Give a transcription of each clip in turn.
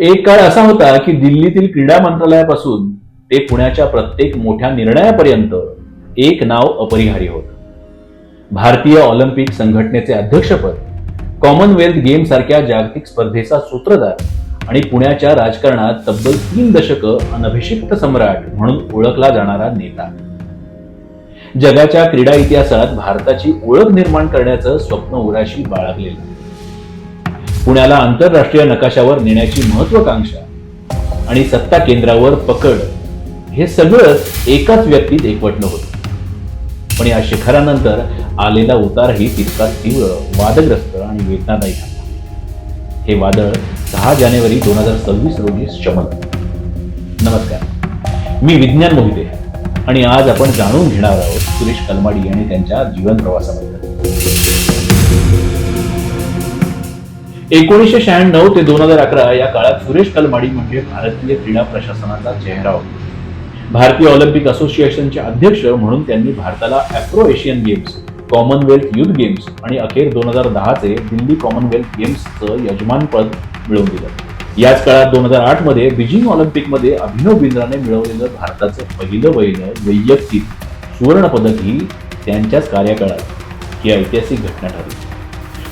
एक काळ असा होता की दिल्लीतील क्रीडा मंत्रालयापासून ते पुण्याच्या प्रत्येक मोठ्या निर्णयापर्यंत एक नाव अपरिहार्य होतं. भारतीय ऑलिम्पिक संघटनेचे अध्यक्षपद कॉमनवेल्थ गेम सारख्या जागतिक स्पर्धेचा सूत्रधार आणि पुण्याच्या राजकारणात तब्बल तीन दशकं अनभिषिक्त सम्राट म्हणून ओळखला जाणारा नेता. जगाच्या क्रीडा इतिहासात भारताची ओळख निर्माण करण्याचं स्वप्न उराशी बाळगलेलं. पुण्याला आंतरराष्ट्रीय नकाशावर नेण्याची महत्वाकांक्षा आणि सत्ता केंद्रावर पकड हे सगळंच एकाच व्यक्तीत एकवटलं होतं. पण या शिखरानंतर आलेला उतारही तितकाच तीव्र वादग्रस्त आणि वेदनादायी झाला. हे वादळ सहा जानेवारी दोन हजार सव्वीस रोजी शमलं नमस्कार. मी विज्ञान मोहिते आणि आज आपण जाणून घेणार आहोत सुरेश कलमाडी आणि त्यांच्या जीवन प्रवासाबद्दल. एकोणीसशे शहाण्णव ते दोन हजार अकरा या काळात सुरेश कलमाडी म्हणजे भारतीय क्रीडा प्रशासनाचा चेहरा होता. भारतीय ऑलिम्पिक असोसिएशनचे अध्यक्ष म्हणून त्यांनी भारताला Afro Asian games commonwealth youth games आणि अखेर दोन हजार दहाचे दिल्ली कॉमनवेल्थ गेम्सचं यजमानपद मिळवून दिलं. याच काळात दोन हजार आठमध्ये बीजिंग ऑलिम्पिकमध्ये अभिनव बिंद्राने मिळवलेलं भारताचं पहिलं वहिलं वैयक्तिक सुवर्णपदकही त्यांच्याच कार्यकाळात ही ऐतिहासिक घटना ठरली.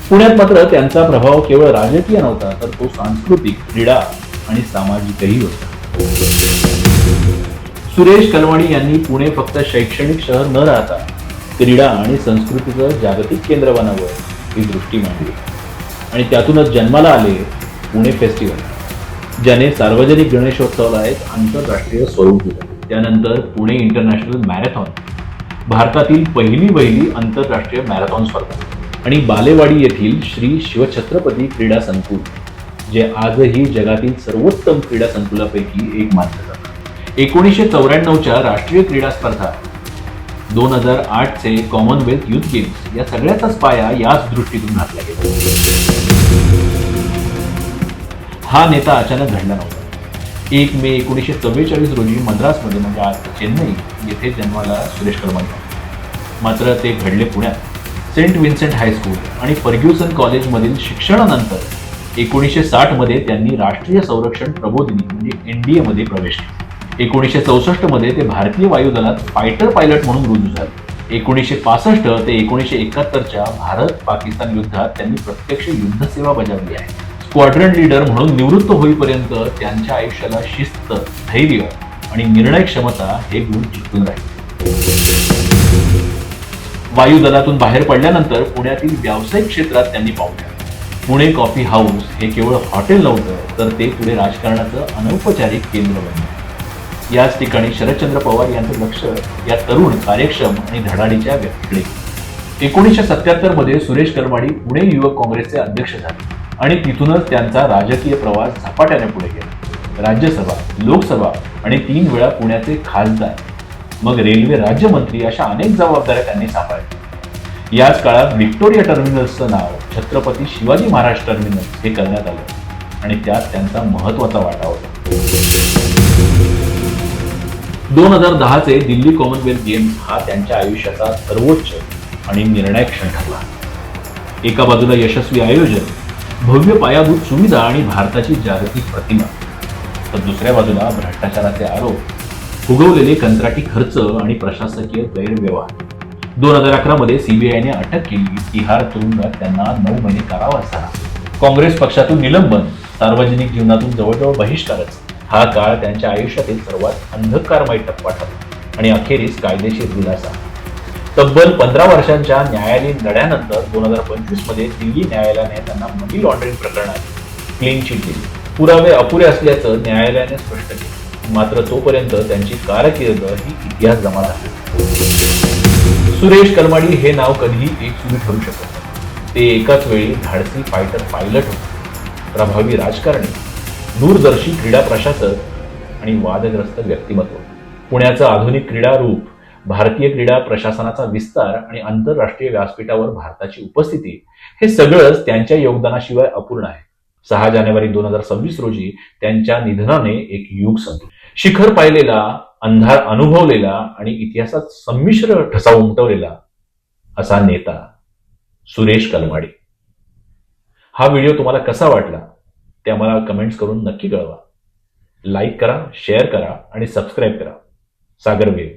पुण्यात मात्र त्यांचा प्रभाव केवळ राजकीय नव्हता तर तो सांस्कृतिक क्रीडा आणि सामाजिकही होता. सुरेश कलवाणी यांनी पुणे फक्त शैक्षणिक शहर न राहता क्रीडा आणि संस्कृतीचं जागतिक केंद्र बनावं ही दृष्टी मांडली. आणि त्यातूनच जन्माला आले पुणे फेस्टिवल ज्याने सार्वजनिक गणेशोत्सवाला एक आंतरराष्ट्रीय स्वरूप दिलं. त्यानंतर पुणे इंटरनॅशनल मॅरेथॉन भारतातील पहिली पहिली आंतरराष्ट्रीय मॅरेथॉन स्पर्धा. आणि बालेवाडी येथील श्री शिवछत्रपती क्रीडा संकुल जे आजही जगातील सर्वोत्तम क्रीडा संकुलापैकी एक मानलं जातं. एकोणीसशे चौऱ्याण्णवच्या राष्ट्रीय क्रीडा स्पर्धा दोन हजार आठचे कॉमनवेल्थ युथ गेम्स या सगळ्याचाच पाया याच दृष्टीतून घातला गेला. हा नेता अचानक घडला नव्हता. एक मे एकोणीसशे चव्वेचाळीस रोजी मद्रासमध्ये म्हणजे आज चेन्नई येथे जन्माला सुरेश कलमाडी मात्र ते घडले पुण्यात. सेंट विन्सेंट हायस्कूल आणि फर्ग्युसन कॉलेजमधील शिक्षणानंतर एकोणीसशे साठमध्ये त्यांनी राष्ट्रीय संरक्षण प्रबोधिनी म्हणजे एन डी एमध्ये प्रवेश केला. एकोणीसशे चौसष्टमध्ये ते भारतीय वायुदलात फायटर पायलट म्हणून रुजू झाले. एकोणीसशे पासष्ट ते एकोणीसशे एकाहत्तरच्या भारत पाकिस्तान युद्धात त्यांनी प्रत्यक्ष युद्धसेवा बजावली आहे. स्क्वाड्रन लीडर म्हणून निवृत्त होईपर्यंत त्यांच्या आयुष्याला शिस्त धैर्य आणि निर्णय क्षमता हे गुण जिंकून राहिले. वायुदलातून बाहेर पडल्यानंतर पुण्यातील व्यावसायिक क्षेत्रात त्यांनी पाऊल पुणे कॉफी हाऊस हे केवळ हॉटेल नव्हतं तर ते पुढे राजकारणाचं अनौपचारिक केंद्र बनलं. याच ठिकाणी शरदचंद्र पवार यांचं लक्ष या तरुण कार्यक्षम आणि धडाडीच्या व्यक्तीकडे एकोणीसशे सत्याहत्तरमध्ये सुरेश करमाडी पुणे युवक काँग्रेसचे अध्यक्ष झाले आणि तिथूनच त्यांचा राजकीय प्रवास झपाट्याने पुढे गेला. राज्यसभा लोकसभा आणि तीन वेळा पुण्याचे खासदार मग रेल्वे राज्यमंत्री अशा अनेक जबाबदाऱ्या त्यांनी सांभाळल्या. याच काळात व्हिक्टोरिया टर्मिनल्सचं नाव छत्रपती शिवाजी महाराज टर्मिनस हे करण्यात आलं आणि त्यात त्यांचा महत्त्वाचा वाटा होता. दोन हजार दहाचे दिल्ली कॉमनवेल्थ गेम्स हा त्यांच्या आयुष्याचा सर्वोच्च आणि निर्णायक क्षण ठरला. एका बाजूला यशस्वी आयोजन भव्य पायाभूत सुविधा आणि भारताची जागतिक प्रतिमा तर दुसऱ्या बाजूला भ्रष्टाचाराचे आरोप फुगवलेले कंत्राटी खर्च आणि प्रशासकीय गैरव्यवहार. दोन हजार अकरा मध्ये सीबीआयने अटक केली. तिहार तुरुंगात त्यांना नऊ महिने कारावास झाला. काँग्रेस पक्षातून निलंबन सार्वजनिक जीवनातून जवळजवळ बहिष्कारच. हा काळ त्यांच्या आयुष्यातील सर्वात अंधकारमय टप्पा ठरला आणि अखेरीस कायदेशीर दिलासा. तब्बल पंधरा वर्षांच्या न्यायालयीन लढ्यानंतर दोन हजार पंचवीसमध्ये दिल्ली न्यायालयाने त्यांना मनी लॉन्ड्रिंग प्रकरणात क्लीन चिट दिली. पुरावे अपुरे असल्याचं न्यायालयाने स्पष्ट केलं. मात्र तोपर्यंत त्यांची कारकीर्द ही इतिहास जमा राहिली सुरेश कलमाडी हे नाव कधीही एक सुरू ठरू शकत ते एकाच वेळी धाडसी फायटर पायलट होते. प्रभावी राजकारणी दूरदर्शी क्रीडा प्रशासक आणि वादग्रस्त व्यक्तिमत्व. पुण्याचं आधुनिक क्रीडा रूप भारतीय क्रीडा प्रशासनाचा विस्तार आणि आंतरराष्ट्रीय व्यासपीठावर भारताची उपस्थिती हे सगळंच त्यांच्या योगदानाशिवाय अपूर्ण आहे. सहा जानेवारी दोन हजार सव्वीस रोजी त्यांच्या निधनाने एक युग संपले. शिखर पाहिलेला अंधार अनुभवलेला आणि इतिहासात संमिश्र ठसा उमटवलेला असा नेता सुरेश कलमाडी. हा व्हिडिओ तुम्हाला कसा वाटला ते आम्हाला कमेंट्स करून नक्की कळवा. लाईक करा शेअर करा आणि सबस्क्राईब करा. सागर वेव